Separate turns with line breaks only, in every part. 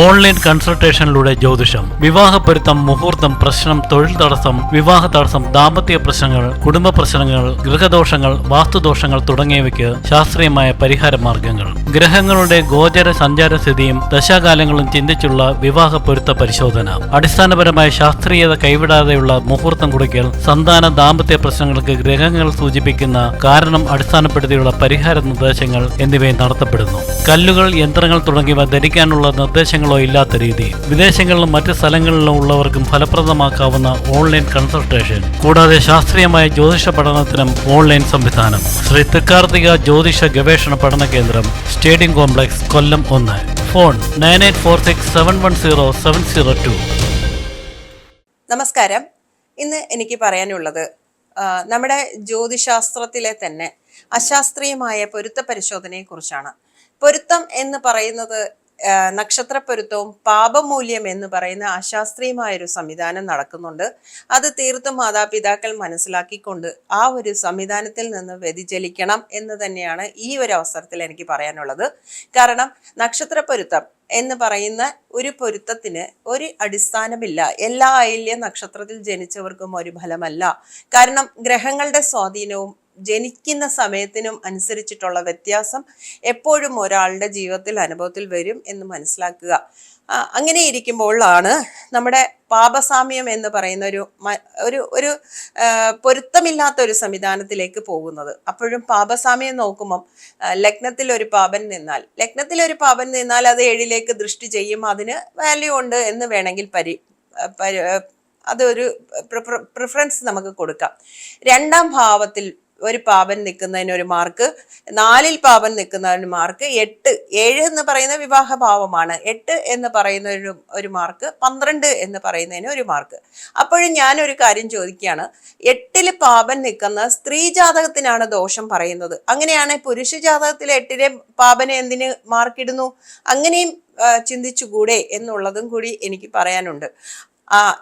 Online കൺസൾട്ടേഷനിലൂടെ ജ്യോതിഷം വിവാഹ പൊരുത്തം മുഹൂർത്തം പ്രശ്നം തൊഴിൽ തടസ്സം വിവാഹ തടസ്സം ദാമ്പത്യ പ്രശ്നങ്ങൾ കുടുംബ പ്രശ്നങ്ങൾ ഗൃഹദോഷങ്ങൾ വാസ്തുദോഷങ്ങൾ തുടങ്ങിയവയ്ക്ക് ശാസ്ത്രീയമായ പരിഹാര മാർഗങ്ങൾ. ഗ്രഹങ്ങളുടെ ഗോചര സഞ്ചാര സ്ഥിതിയും ദശാകാലങ്ങളും ചിന്തിച്ചുള്ള വിവാഹ പൊരുത്ത പരിശോധന. അടിസ്ഥാനപരമായ ശാസ്ത്രീയത കൈവിടാതെയുള്ള മുഹൂർത്തം കുറിക്കൽ സന്താന ദാമ്പത്യ പ്രശ്നങ്ങൾക്ക് ഗ്രഹങ്ങൾ സൂചിപ്പിക്കുന്ന കാരണം അടിസ്ഥാനപ്പെടുത്തിയുള്ള പരിഹാര നിർദ്ദേശങ്ങൾ എന്നിവയും നടത്തപ്പെടുന്നു. കല്ലുകൾ യന്ത്രങ്ങൾ തുടങ്ങിയവ ധരിക്കാനുള്ള നിർദ്ദേശങ്ങളോ ഇല്ലാത്ത രീതി. വിദേശങ്ങളിലും മറ്റ് സ്ഥലങ്ങളിലും ഉള്ളവർക്കും ഫലപ്രദമാക്കാവുന്ന ഓൺലൈൻ കൺസൾട്ടേഷൻ കൂടാതെ ശാസ്ത്രീയമായ ജ്യോതിഷ പഠനത്തിനും ഓൺലൈൻ സംവിധാനം. ശ്രീ തൃക്കാർത്തിക ജ്യോതിഷ ഗവേഷണ പഠന കേന്ദ്രം സ്റ്റേഡിയം കോംപ്ലക്സ് കൊല്ലം ഒന്ന്. Phone nine eight four six seven one zero seven zero two.
നമസ്കാരം. ഇന്ന് എനിക്ക് പറയാനുള്ളത് നമ്മുടെ ജ്യോതിശാസ്ത്രത്തിലെ തന്നെ അശാസ്ത്രീയമായ പൊരുത്ത പരിശോധനയെ കുറിച്ചാണ് പൊരുത്തം എന്ന് പറയുന്നത് ആ, നക്ഷത്ര പൊരുത്തവും പാപമൂല്യം എന്ന് പറയുന്ന അശാസ്ത്രീയമായൊരു സംവിധാനം നടക്കുന്നുണ്ട്. അത് തീർത്തും മാതാപിതാക്കൾ മനസ്സിലാക്കിക്കൊണ്ട് ആ ഒരു സംവിധാനത്തിൽ നിന്ന് വ്യതിചലിക്കണം എന്ന് തന്നെയാണ് ഈ ഒരു അവസരത്തിൽ എനിക്ക് പറയാനുള്ളത്. കാരണം നക്ഷത്രപ്പൊരുത്തം എന്ന് പറയുന്ന ഒരു പൊരുത്തത്തിന് ഒരു അടിസ്ഥാനമില്ല. എല്ലാ അയല്യ നക്ഷത്രത്തിൽ ജനിച്ചവർക്കും ഒരു ഫലമല്ല. കാരണം ഗ്രഹങ്ങളുടെ സ്വാധീനവും ജനിക്കുന്ന സമയത്തിനും അനുസരിച്ചിട്ടുള്ള വ്യത്യാസം എപ്പോഴും ഒരാളുടെ ജീവിതത്തിൽ അനുഭവത്തിൽ വരും എന്ന് മനസ്സിലാക്കുക. അങ്ങനെ ഇരിക്കുമ്പോഴാണ് നമ്മുടെ പാപസാമ്യം എന്ന് പറയുന്ന ഒരു ഒരു ഒരു പൊരുത്തമില്ലാത്ത ഒരു സംവിധാനത്തിലേക്ക് പോകുന്നത്. അപ്പോഴും പാപസാമ്യം നോക്കുമ്പം ലഗ്നത്തിൽ ഒരു പാപൻ നിന്നാൽ ലഗ്നത്തിൽ ഒരു പാപൻ നിന്നാൽ അത് ഏഴിലേക്ക് ദൃഷ്ടി ചെയ്യും അതിന് വാല്യൂ ഉണ്ട് എന്ന് വേണമെങ്കിൽ പരി അതൊരു പ്രിഫറൻസ് നമുക്ക് കൊടുക്കാം. രണ്ടാം ഭാവത്തിൽ ഒരു പാപൻ നിൽക്കുന്നതിന് ഒരു മാർക്ക് നാലിൽ പാപൻ നിൽക്കുന്നതിന് മാർക്ക് എട്ട് ഏഴ് എന്ന് പറയുന്ന വിവാഹ പാപമാണ്. എട്ട് എന്ന് പറയുന്ന ഒരു ഒരു മാർക്ക് പന്ത്രണ്ട് എന്ന് പറയുന്നതിന് ഒരു മാർക്ക്. അപ്പോഴും ഞാനൊരു കാര്യം ചോദിക്കുകയാണ്. എട്ടിൽ പാപൻ നിൽക്കുന്ന സ്ത്രീ ജാതകത്തിനാണ് ദോഷം പറയുന്നത്. അങ്ങനെയാണ് പുരുഷ ജാതകത്തിൽ എട്ടിലെ പാപനെ എന്തിന് മാർക്കിടുന്നു? അങ്ങനെയും ചിന്തിച്ചുകൂടെ എന്നുള്ളതും കൂടി എനിക്ക് പറയാനുണ്ട്.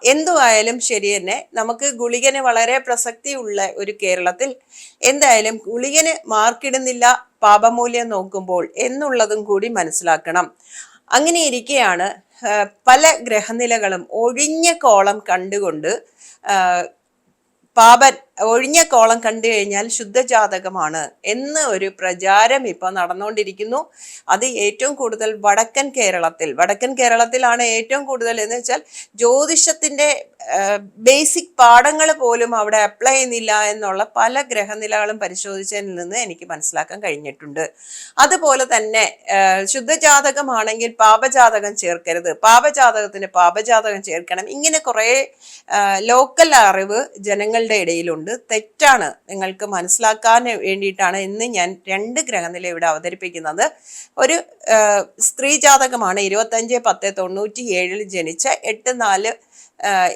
എന്തുവായാലും ശരി തന്നെ നമുക്ക് ഗുളികന് വളരെ പ്രസക്തിയുള്ള ഒരു കേരളത്തിൽ എന്തായാലും ഗുളികന് മാർക്കിടുന്നില്ല പാപമൂല്യം നോക്കുമ്പോൾ എന്നുള്ളതും കൂടി മനസ്സിലാക്കണം. അങ്ങനെ ഇരിക്കെയാണ് പല ഗ്രഹനിലകളും ഒഴിഞ്ഞ കോളം കണ്ടുകൊണ്ട് പാപൻ ഒഴിഞ്ഞ കോളം കണ്ടു കഴിഞ്ഞാൽ ശുദ്ധജാതകമാണ് എന്ന് ഒരു പ്രചാരം ഇപ്പൊ നടന്നുകൊണ്ടിരിക്കുന്നു അത് ഏറ്റവും കൂടുതൽ വടക്കൻ കേരളത്തിൽ വടക്കൻ കേരളത്തിലാണ് ഏറ്റവും കൂടുതൽ എന്ന് വെച്ചാൽ ജ്യോതിഷത്തിന്റെ ബേസിക് പാഠങ്ങൾ പോലും അവിടെ അപ്ലൈ ചെയ്യുന്നില്ല എന്നുള്ള പല ഗ്രഹനിലകളും പരിശോധിച്ചതിൽ നിന്ന് എനിക്ക് മനസ്സിലാക്കാൻ കഴിഞ്ഞിട്ടുണ്ട്. അതുപോലെ തന്നെ ശുദ്ധജാതകമാണെങ്കിൽ പാപജാതകം ചേർക്കരുത്. പാപജാതകത്തിന് പാപജാതകം ചേർക്കണം. ഇങ്ങനെ കുറേ ലോക്കൽ അറിവ് ജനങ്ങളുടെ ഇടയിലുണ്ട്. തെറ്റാണ് നിങ്ങൾക്ക് മനസ്സിലാക്കാൻ വേണ്ടിയിട്ടാണ് ഇന്ന് ഞാൻ രണ്ട് ഗ്രഹനില ഇവിടെ അവതരിപ്പിക്കുന്നത്. ഒരു സ്ത്രീ ജാതകമാണ് ഇരുപത്തഞ്ച് പത്ത് തൊണ്ണൂറ്റി ഏഴിൽ ജനിച്ച എട്ട് നാല്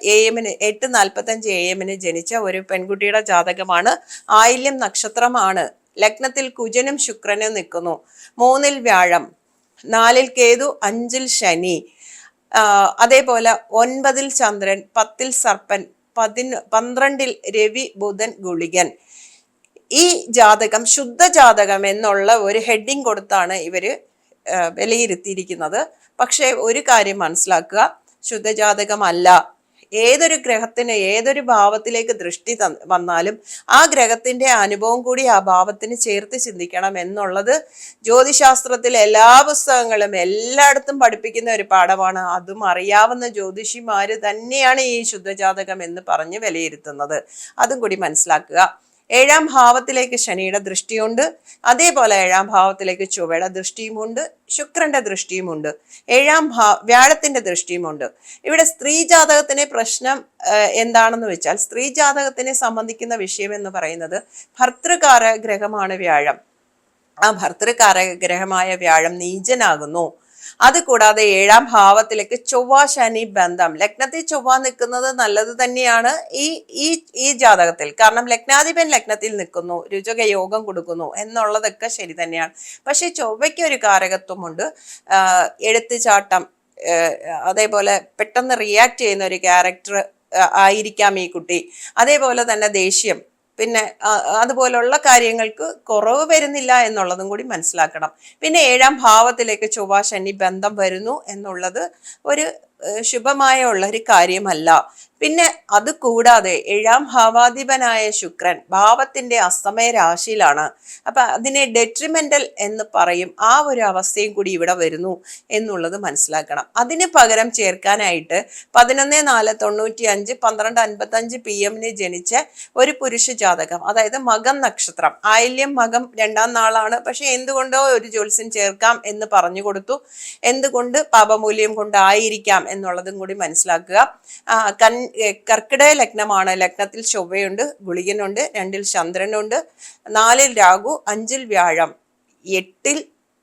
എ എമ്മിന് എട്ട് നാൽപ്പത്തഞ്ച് എ എമ്മിന് ജനിച്ച ഒരു പെൺകുട്ടിയുടെ ജാതകമാണ്. ആയില്യം നക്ഷത്രമാണ്. ലഗ്നത്തിൽ കുജനും ശുക്രനും നിൽക്കുന്നു. മൂന്നിൽ വ്യാഴം നാലിൽ കേതു അഞ്ചിൽ ശനി. അതേപോലെ ഒൻപതിൽ ചന്ദ്രൻ പത്തിൽ സർപ്പൻ പതിന് പന്ത്രണ്ടിൽ രവി ബുധൻ ഗുളികൻ. ഈ ജാതകം ശുദ്ധ ജാതകം എന്നുള്ള ഒരു ഹെഡിങ് കൊടുത്താണ് ഇവർ ആ, വിലയിരുത്തിയിരിക്കുന്നത്. പക്ഷേ ഒരു കാര്യം മനസ്സിലാക്കുക. ശുദ്ധജാതകമല്ല ഏതൊരു ഗ്രഹത്തിന് ഏതൊരു ഭാവത്തിലേക്ക് ദൃഷ്ടി വന്നാലും ആ ഗ്രഹത്തിന്റെ അനുഭവം കൂടി ആ ഭാവത്തിന് ചേർത്ത് ചിന്തിക്കണം എന്നുള്ളത് ജ്യോതിശാസ്ത്രത്തിൽ എല്ലാ പുസ്തകങ്ങളും എല്ലായിടത്തും പഠിപ്പിക്കുന്ന ഒരു പാഠമാണ്. അതും അറിയാവുന്ന ജ്യോതിഷിമാർ തന്നെയാണ് ഈ ശുദ്ധജാതകം എന്ന് പറഞ്ഞ് വിലയിരുത്തുന്നത്. അതും കൂടി മനസ്സിലാക്കുക. ഏഴാം ഭാവത്തിലേക്ക് ശനിയുടെ ദൃഷ്ടിയുണ്ട്. അതേപോലെ ഏഴാം ഭാവത്തിലേക്ക് ചൊവ്വയുടെ ദൃഷ്ടിയുമുണ്ട് ശുക്രന്റെ ദൃഷ്ടിയുമുണ്ട് ഏഴാം ഭാ വ്യാഴത്തിന്റെ ദൃഷ്ടിയുമുണ്ട്. ഇവിടെ സ്ത്രീ ജാതകത്തിന് പ്രശ്നം എന്താണെന്ന് വെച്ചാൽ സ്ത്രീ ജാതകത്തിനെ സംബന്ധിക്കുന്ന വിഷയം എന്ന് പറയുന്നത് ഭർത്തൃകാര ഗ്രഹമാണ് വ്യാഴം. ആ ഭർത്തൃകാര ഗ്രഹമായ വ്യാഴം നീചനാകുന്നു. അതുകൂടാതെ ഏഴാം ഭാവത്തിലേക്ക് ചൊവ്വ ശനി ബന്ധം. ലഗ്നത്തിൽ ചൊവ്വ നിൽക്കുന്നത് നല്ലത് തന്നെയാണ് ഈ ഈ ഈ ജാതകത്തിൽ. കാരണം ലഗ്നാധിപൻ ലഗ്നത്തിൽ നിൽക്കുന്നു രുചക യോഗം കൊടുക്കുന്നു എന്നുള്ളതൊക്കെ ശരി തന്നെയാണ്. പക്ഷെ ചൊവ്വയ്ക്ക് ഒരു കാരകത്വമുണ്ട്. എഴുത്തുചാട്ടം അതേപോലെ പെട്ടെന്ന് റിയാക്ട് ചെയ്യുന്ന ഒരു ക്യാരക്ടർ ആയിരിക്കാം ഈ കുട്ടി. അതേപോലെ തന്നെ ദേഷ്യം. പിന്നെ അതുപോലുള്ള കാര്യങ്ങൾക്ക് കുറവ് വരുന്നില്ല എന്നുള്ളതും കൂടി മനസ്സിലാക്കണം. പിന്നെ ഏഴാം ഭാവത്തിലേക്ക് ചൊവ്വ ശനി ബന്ധം വരുന്നു എന്നുള്ളത് ഒരു ശുഭമായ ഉള്ള ഒരു കാര്യമല്ല. പിന്നെ അത് കൂടാതെ ഏഴാം ഭാവാധിപനായ ശുക്രൻ ഭാവത്തിന്റെ അസ്തമയ രാശിയിലാണ്. അപ്പൊ അതിനെ ഡെട്രിമെന്റൽ എന്ന് പറയും. ആ ഒരു അവസ്ഥയും കൂടി ഇവിടെ വരുന്നു എന്നുള്ളത് മനസ്സിലാക്കണം. അതിന് പകരം ചേർക്കാനായിട്ട് പതിനൊന്ന് നാല് തൊണ്ണൂറ്റി അഞ്ച് പന്ത്രണ്ട് അൻപത്തി അഞ്ച് പി എമ്മിന് ജനിച്ച ഒരു പുരുഷ ജാതകം അതായത് മകം നക്ഷത്രം. ആയില്യം മകം രണ്ടാം നാളാണ്. പക്ഷെ എന്തുകൊണ്ടോ ഒരു ജ്യോത്സ്യം ചേർക്കാം എന്ന് പറഞ്ഞു കൊടുത്തു. എന്തുകൊണ്ട്? പാപമൂല്യം കൊണ്ടായിരിക്കാം എന്നുള്ളതും കൂടി മനസ്സിലാക്കുക. കൻ കർക്കിടക ലഗ്നമാണ്. ലഗ്നത്തിൽ ചൊവ്വയുണ്ട് ഗുളികനുണ്ട് രണ്ടിൽ ചന്ദ്രനുണ്ട് നാലിൽ രാഹു അഞ്ചിൽ വ്യാഴം എട്ടിൽ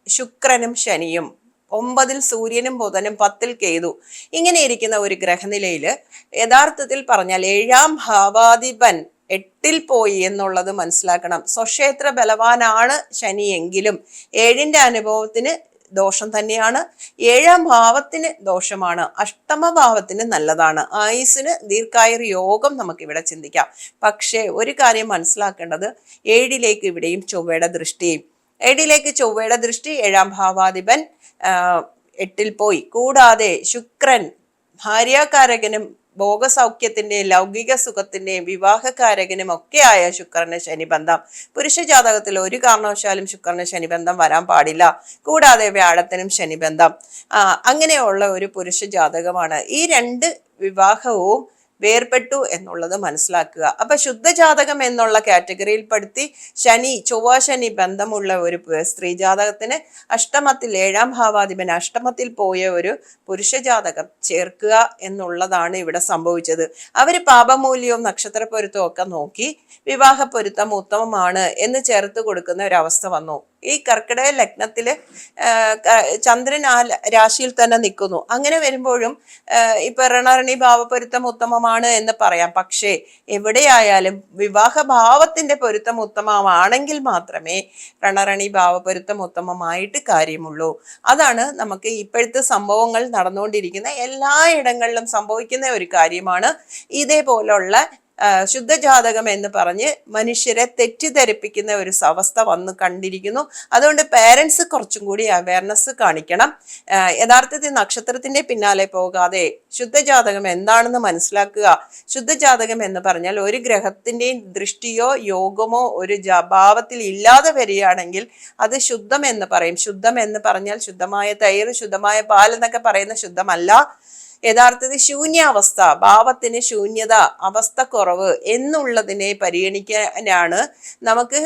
ശുക്രനും ശനിയും ഒമ്പതിൽ സൂര്യനും ബുധനും പത്തിൽ കേതു. ഇങ്ങനെ ഇരിക്കുന്ന ഒരു ഗ്രഹനിലയിൽ യഥാർത്ഥത്തിൽ പറഞ്ഞാൽ ഏഴാം ഭാവാധിപൻ എട്ടിൽ പോയി എന്നുള്ളത് മനസ്സിലാക്കണം. സ്വക്ഷേത്ര ബലവാനാണ് ശനിയെങ്കിലും ഏഴിന്റെ അനുഭവത്തിന് ദോഷം തന്നെയാണ്. ഏഴാം ഭാവത്തിന് ദോഷമാണ്. അഷ്ടമ ഭാവത്തിന് നല്ലതാണ്. ആയുസിന് ദീർഘായുർ യോഗം നമുക്ക് ഇവിടെ ചിന്തിക്കാം. പക്ഷേ ഒരു കാര്യം മനസ്സിലാക്കേണ്ടത് ഏഴിലേക്ക് ഇവിടെയും ചൊവ്വയുടെ ദൃഷ്ടിയും. ഏഴിലേക്ക് ചൊവ്വയുടെ ദൃഷ്ടി ഏഴാം ഭാവാധിപൻ എട്ടിൽ പോയി. കൂടാതെ ശുക്രൻ ഭാര്യാകാരകനും ഭോഗസൗഖ്യത്തിന്റെയും ലൗകിക സുഖത്തിന്റെയും വിവാഹകാരകനും ഒക്കെയായ ശുക്രന് ശനിബന്ധം. പുരുഷ ജാതകത്തിൽ ഒരു കാരണവശാലും ശുക്രന് ശനിബന്ധം വരാൻ പാടില്ല. കൂടാതെ വ്യാഴത്തിനും ശനിബന്ധം. അങ്ങനെയുള്ള ഒരു പുരുഷ ജാതകമാണ്. ഈ രണ്ട് വിവാഹവും വേർപെട്ടു എന്നുള്ളത് മനസ്സിലാക്കുക. അപ്പൊ ശുദ്ധജാതകം എന്നുള്ള കാറ്റഗറിയിൽ പെടുത്തി ശനി ചൊവ്വ ശനി ബന്ധമുള്ള ഒരു സ്ത്രീ ജാതകത്തിന് അഷ്ടമത്തിൽ ഏഴാം ഭാവാധിപൻ അഷ്ടമത്തിൽ പോയ ഒരു പുരുഷ ജാതകം ചേർക്കുക എന്നുള്ളതാണ് ഇവിടെ സംഭവിച്ചത്. അവർ പാപമൂല്യവും നക്ഷത്ര പൊരുത്തവും ഒക്കെ നോക്കി വിവാഹ പൊരുത്തം ഉത്തമമാണ് എന്ന് ചേർത്ത് കൊടുക്കുന്ന ഒരവസ്ഥ വന്നു. ഈ കർക്കിടക ലഗ്നത്തിൽ ചന്ദ്രൻ ആ രാശിയിൽ തന്നെ നിൽക്കുന്നു. അങ്ങനെ വരുമ്പോഴും ഇപ്പൊ രണരണി ഭാവപൊരുത്തം ഉത്തമമാണ് എന്ന് പറയാം. പക്ഷേ എവിടെയായാലും വിവാഹ ഭാവത്തിന്റെ പൊരുത്തം ഉത്തമമാണെങ്കിൽ മാത്രമേ രണരണി ഭാവപൊരുത്തം ഉത്തമമായിട്ട് കാര്യമുള്ളൂ. അതാണ് നമുക്ക് ഇപ്പോഴത്തെ സംഭവങ്ങൾ നടന്നുകൊണ്ടിരിക്കുന്ന എല്ലായിടങ്ങളിലും സംഭവിക്കുന്ന ഒരു കാര്യമാണ്. ഇതേപോലുള്ള ശുദ്ധജാതകം എന്ന് പറഞ്ഞ് മനുഷ്യരെ തെറ്റിദ്ധരിപ്പിക്കുന്ന ഒരു അവസ്ഥ വന്ന് കണ്ടിരിക്കുന്നു. അതുകൊണ്ട് പേരൻസ് കുറച്ചും കൂടി അവയർനെസ് കാണിക്കണം. യഥാർത്ഥത്തിൽ നക്ഷത്രത്തിന്റെ പിന്നാലെ പോകാതെ ശുദ്ധജാതകം എന്താണെന്ന് മനസ്സിലാക്കുക. ശുദ്ധജാതകം എന്ന് പറഞ്ഞാൽ ഒരു ഗ്രഹത്തിന്റെയും ദൃഷ്ടിയോ യോഗമോ ഒരു ഭാവത്തിൽ ഇല്ലാതെ വരികയാണെങ്കിൽ അത് ശുദ്ധം എന്ന് പറയും. ശുദ്ധം എന്ന് പറഞ്ഞാൽ ശുദ്ധമായ തൈര് ശുദ്ധമായ പാൽ എന്നൊക്കെ പറയുന്ന ശുദ്ധമല്ല. യഥാർത്ഥത്തിൽ ശൂന്യാവസ്ഥ ഭാവത്തിന് ശൂന്യത അവസ്ഥ കുറവ് എന്നുള്ളതിനെ പരിഗണിക്കാനാണ് നമുക്ക്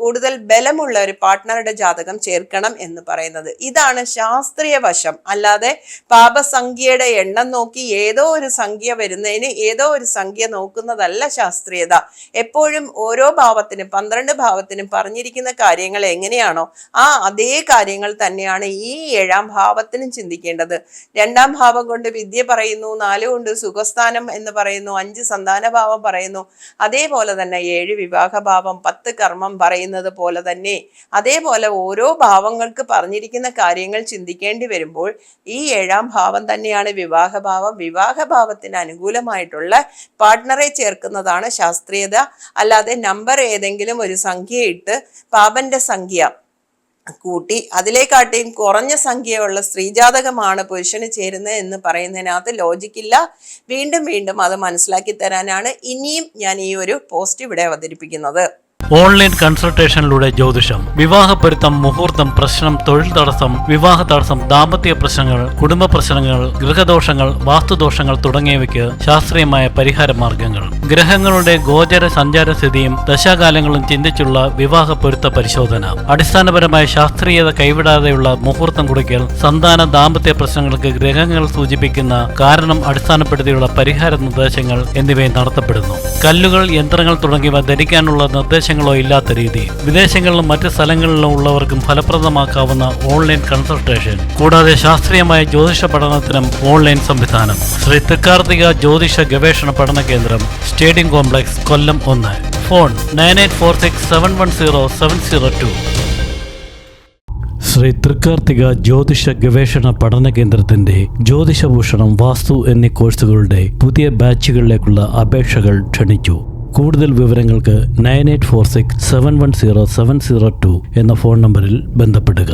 കൂടുതൽ ബലമുള്ള ഒരു പാർട്ട്ണറുടെ ജാതകം ചേർക്കണം എന്ന് പറയുന്നത്. ഇതാണ് ശാസ്ത്രീയ വശം. അല്ലാതെ പാപസംഖ്യയുടെ എണ്ണം നോക്കി ഏതോ ഒരു സംഖ്യ വരുന്നതിന് ഏതോ ഒരു സംഖ്യ നോക്കുന്നതല്ല ശാസ്ത്രീയത. എപ്പോഴും ഓരോ ഭാവത്തിനും പന്ത്രണ്ട് ഭാവത്തിനും പറഞ്ഞിരിക്കുന്ന കാര്യങ്ങൾ എങ്ങനെയാണോ ആ അതേ കാര്യങ്ങൾ തന്നെയാണ് ഈ ഏഴാം ഭാവത്തിനും ചിന്തിക്കേണ്ടത്. രണ്ടാം ഭാവം കൊണ്ട് വിദ്യ പറയുന്നു നാല് കൊണ്ട് സുഖസ്ഥാനം എന്ന് പറയുന്നു അഞ്ച് സന്താനഭാവം പറയുന്നു. അതേപോലെ തന്നെ ഏഴ് വിവാഹഭാവം പത്ത് കർമ്മം പറയുന്നത് പോലെ തന്നെ അതേപോലെ ഓരോ ഭാവങ്ങൾക്ക് പറഞ്ഞിരിക്കുന്ന കാര്യങ്ങൾ ചിന്തിക്കേണ്ടി വരുമ്പോൾ ഈ ഏഴാം ഭാവം തന്നെയാണ് വിവാഹഭാവം. വിവാഹഭാവത്തിന് അനുകൂലമായിട്ടുള്ള പാർട്ട്ണറെ ചേർക്കുന്നതാണ് ശാസ്ത്രീയത. അല്ലാതെ നമ്പർ ഏതെങ്കിലും ഒരു സംഖ്യ ഇട്ട് പാപന്റെ സംഖ്യ കൂട്ടി അതിലേക്കാട്ടിയും കുറഞ്ഞ സംഖ്യയുള്ള സ്ത്രീജാതകമാണ് പുരുഷന് ചേരുന്നത് എന്ന് പറയുന്നതിനകത്ത് ലോജിക്കില്ല വീണ്ടും വീണ്ടും അത് മനസ്സിലാക്കി തരാനാണ് ഇനിയും ഞാൻ ഈ ഒരു പോസ്റ്റ് ഇവിടെ അവതരിപ്പിക്കുന്നത്.
ഓൺലൈൻ കൺസൾട്ടേഷനിലൂടെ ജ്യോതിഷം വിവാഹപ്പൊരുത്തം മുഹൂർത്തം പ്രശ്നം തൊഴിൽ തടസ്സം വിവാഹ തടസ്സം ദാമ്പത്യ പ്രശ്നങ്ങൾ കുടുംബ പ്രശ്നങ്ങൾ ഗൃഹദോഷങ്ങൾ വാസ്തുദോഷങ്ങൾ തുടങ്ങിയവയ്ക്ക് ശാസ്ത്രീയമായ പരിഹാര മാർഗങ്ങൾ. ഗ്രഹങ്ങളുടെ ഗോചര സഞ്ചാര സ്ഥിതിയും ദശാകാലങ്ങളും ചിന്തിച്ചുള്ള വിവാഹ പൊരുത്ത പരിശോധന. അടിസ്ഥാനപരമായ ശാസ്ത്രീയത കൈവിടാതെയുള്ള മുഹൂർത്തം കുറിക്കൽ സന്താന ദാമ്പത്യ പ്രശ്നങ്ങൾക്ക് ഗ്രഹങ്ങൾ സൂചിപ്പിക്കുന്ന കാരണം അടിസ്ഥാനപ്പെടുത്തിയുള്ള പരിഹാര നിർദ്ദേശങ്ങൾ എന്നിവയും നടത്തപ്പെടുന്നു. കല്ലുകൾ യന്ത്രങ്ങൾ തുടങ്ങിയവ ധരിക്കാനുള്ള നിർദ്ദേശങ്ങളോ ഇല്ലാത്ത രീതി. വിദേശങ്ങളിലും മറ്റ് സ്ഥലങ്ങളിലും ഉള്ളവർക്കും ഫലപ്രദമാക്കാവുന്ന ഓൺലൈൻ കൺസൾട്ടേഷൻ കൂടാതെ ശാസ്ത്രീയമായ ജ്യോതിഷ പഠനത്തിനും ഓൺലൈൻ സംവിധാനം. ശ്രീ തൃക്കാർത്തിക ജ്യോതിഷ ഗവേഷണ പഠന കേന്ദ്രം സ്റ്റേഡിയം കോംപ്ലക്സ് കൊല്ലം ഒന്ന്. Phone nine eight four six seven one zero seven zero two. Shri Thrikkarthika ജ്യോതിഷ ഗവേഷണ പഠന കേന്ദ്രത്തിന്റെ ജ്യോതിഷഭൂഷണം വാസ്തു എന്നീ കോഴ്സുകളുടെ പുതിയ ബാച്ചുകളിലേക്കുള്ള അപേക്ഷകൾ ക്ഷണിച്ചു. കൂടുതൽ വിവരങ്ങൾക്ക് nine eight four six seven one zero seven zero two എന്ന ഫോൺ നമ്പറിൽ ബന്ധപ്പെടുക.